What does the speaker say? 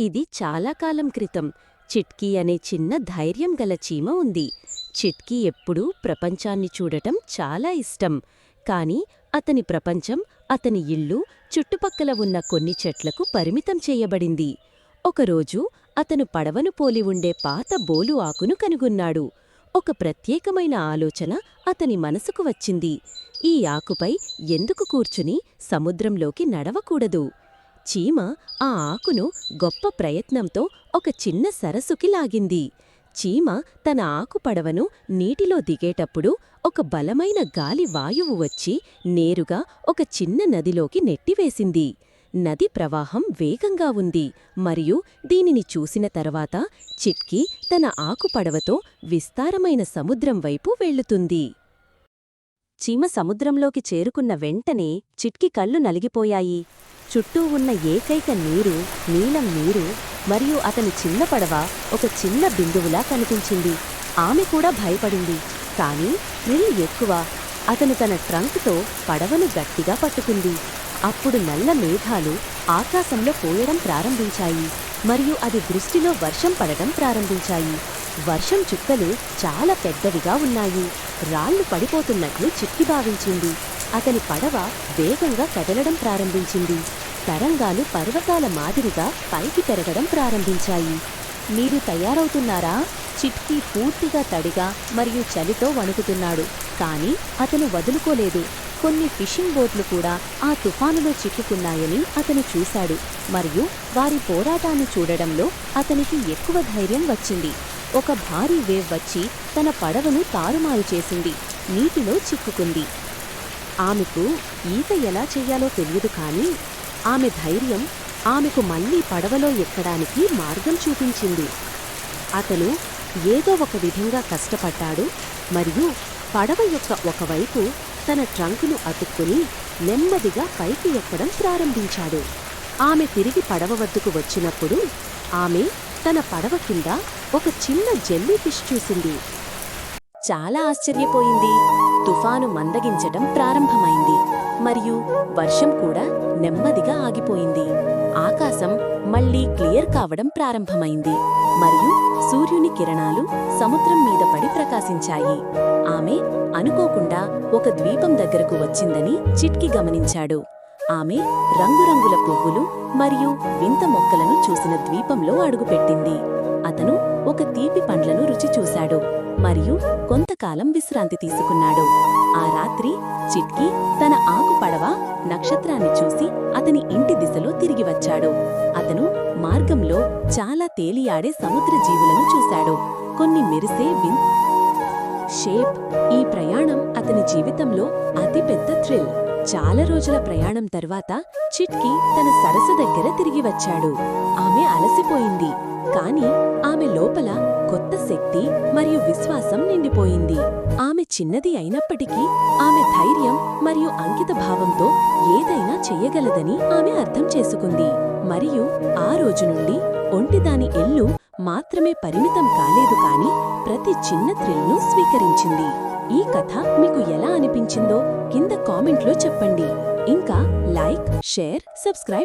ఇది చాలా కాలం క్రితం. చిట్కీ అనే చిన్న ధైర్యం గల చీమ ఉంది. చిట్కీ ఎప్పుడూ ప్రపంచాన్ని చూడటం చాలా ఇష్టం. కాని అతని ప్రపంచం అతని ఇల్లు చుట్టుపక్కల ఉన్న కొన్ని చెట్లకు పరిమితం చేయబడింది. ఒకరోజు అతను పడవను పోలి ఉండే పాత బోలు ఆకును కనుగొన్నాడు. ఒక ప్రత్యేకమైన ఆలోచన అతని మనసుకు వచ్చింది. ఈ ఆకుపై ఎందుకు కూర్చుని సముద్రంలోకి నడవకూడదు? చీమ ఆ ఆకును గొప్ప ప్రయత్నంతో ఒక చిన్న సరస్సుకి లాగింది. చీమ తన ఆకు పడవను నీటిలో దిగేటప్పుడు ఒక బలమైన గాలి వాయువు వచ్చి నేరుగా ఒక చిన్న నదిలోకి నెట్టివేసింది. నది ప్రవాహం వేగంగా ఉంది మరియు దీనిని చూసిన తర్వాత చిట్కి తన ఆకు పడవతో విస్తారమైన సముద్రం వైపు వెళ్ళుతుంది. చీమ సముద్రంలోకి చేరుకున్న వెంటనే చిట్కి కళ్ళు నలిగిపోయాయి. చుట్టూ ఉన్న ఏకైక నీరు నీలం నీరు మరియు అతని చిన్న పడవ ఒక చిన్న బిందువులా కనిపించింది. ఆమె కూడా భయపడింది. కానీ థ్రిల్ ఎక్కువ. అతను తన ట్రంక్తో పడవను గట్టిగా పట్టుకుంది. అప్పుడు నల్ల మేఘాలు ఆకాశంలో పోయడం ప్రారంభించాయి మరియు అది దృష్టిలో వర్షం పడటం ప్రారంభించాయి. వర్షం చుక్కలు చాలా పెద్దవిగా ఉన్నాయి. రాళ్ళు పడిపోతున్నట్లు చిక్కి భావించింది. అతని పడవ వేగంగా కదలడం ప్రారంభించింది. తరంగాలు పర్వతాల మాదిరిగా పైకి పెరగడం ప్రారంభించాయి. మీరు తయారవుతున్నారా? చిట్కీ పూర్తిగా తడిగా మరియు చలితో వణుకుతున్నాడు. కానీ అతను వదులుకోలేదు. కొన్ని ఫిషింగ్ బోట్లు కూడా ఆ తుఫానులో చిక్కుకున్నాయని అతను చూశాడు. మరియు వారి పోరాటాన్ని చూడడంలో అతనికి ఎక్కువ ధైర్యం వచ్చింది. ఒక భారీ వేవ్ వచ్చి తన పడవను తారుమారు చేసింది. నీటిలో చిక్కుకుంది. ఆమెకు ఈత ఎలా చెయ్యాలో తెలియదు కానీ ఆమె ధైర్యం ఆమెకు మళ్ళీ పడవలో ఎక్కడానికి మార్గం చూపించింది. అతను ఏదో ఒక విధంగా కష్టపడ్డాడు మరియు పడవ యొక్క ఒకవైపు తన ట్రంకును అతుక్కుని నెమ్మదిగా పైకి ఎక్కడం ప్రారంభించాడు. ఆమె తిరిగి పడవ వద్దకు వచ్చినప్పుడు ఆమె తన పడవ కింద ఒక చిన్న జెల్లీ ఫిష్ చూసింది. చాలా ఆశ్చర్యపోయింది. తుఫాను మందగించటం ప్రారంభమైంది. మరియు వర్షం కూడా నెమ్మదిగా ఆగిపోయింది. ఆకాశం మళ్ళీ క్లియర్ కావడం ప్రారంభమైంది. మరియు సూర్యుని కిరణాలు సముద్రం మీద పడి ప్రకాశించాయి. ఆమె అనుకోకుండా ఒక ద్వీపం దగ్గరకు వచ్చిందని చిట్కి గమనించాడు. ఆమె రంగురంగుల పువ్వులు మరియు వింత మొక్కలను చూసిన ద్వీపంలో అడుగుపెట్టింది. అతను ఒక తీపి పండ్లను రుచి చూశాడు మరియు కొంతకాలం విశ్రాంతి తీసుకున్నాడు. ఆ రాత్రి చిట్కీ తన నక్షత్రాన్ని చూసి అతని ఇంటి దిశలో తిరిగి వచ్చాడు. అతను మార్గంలో చాలా తేలియాడే సముద్ర జీవులను చూశాడు. కొన్ని మెరిసే విన్ షేప్. ఈ ప్రయాణం అతని జీవితంలో అతిపెద్ద థ్రిల్. చాలా రోజుల ప్రయాణం తర్వాత చిట్కి తన సరస్సు దగ్గర తిరిగి వచ్చాడు. ఆమె అలసిపోయింది. కాని ఆమె లోపల శక్తి మరియు విశ్వాసం నిండిపోయింది. ఆమె చిన్నది అయినప్పటికీ ఆమె ధైర్యం మరియు అంకిత భావంతో ఏదైనా చెయ్యగలదని ఆమె అర్థం చేసుకుంది. మరియు ఆ రోజు నుండి ఒంటిదాని ఎల్లు మాత్రమే పరిమితం కాలేదు కాని ప్రతి చిన్న థ్రిల్ను స్వీకరించింది. ఈ కథ మీకు ఎలా అనిపించిందో కింద కామెంట్లో చెప్పండి. ఇంకా లైక్ షేర్ సబ్స్క్రైబ్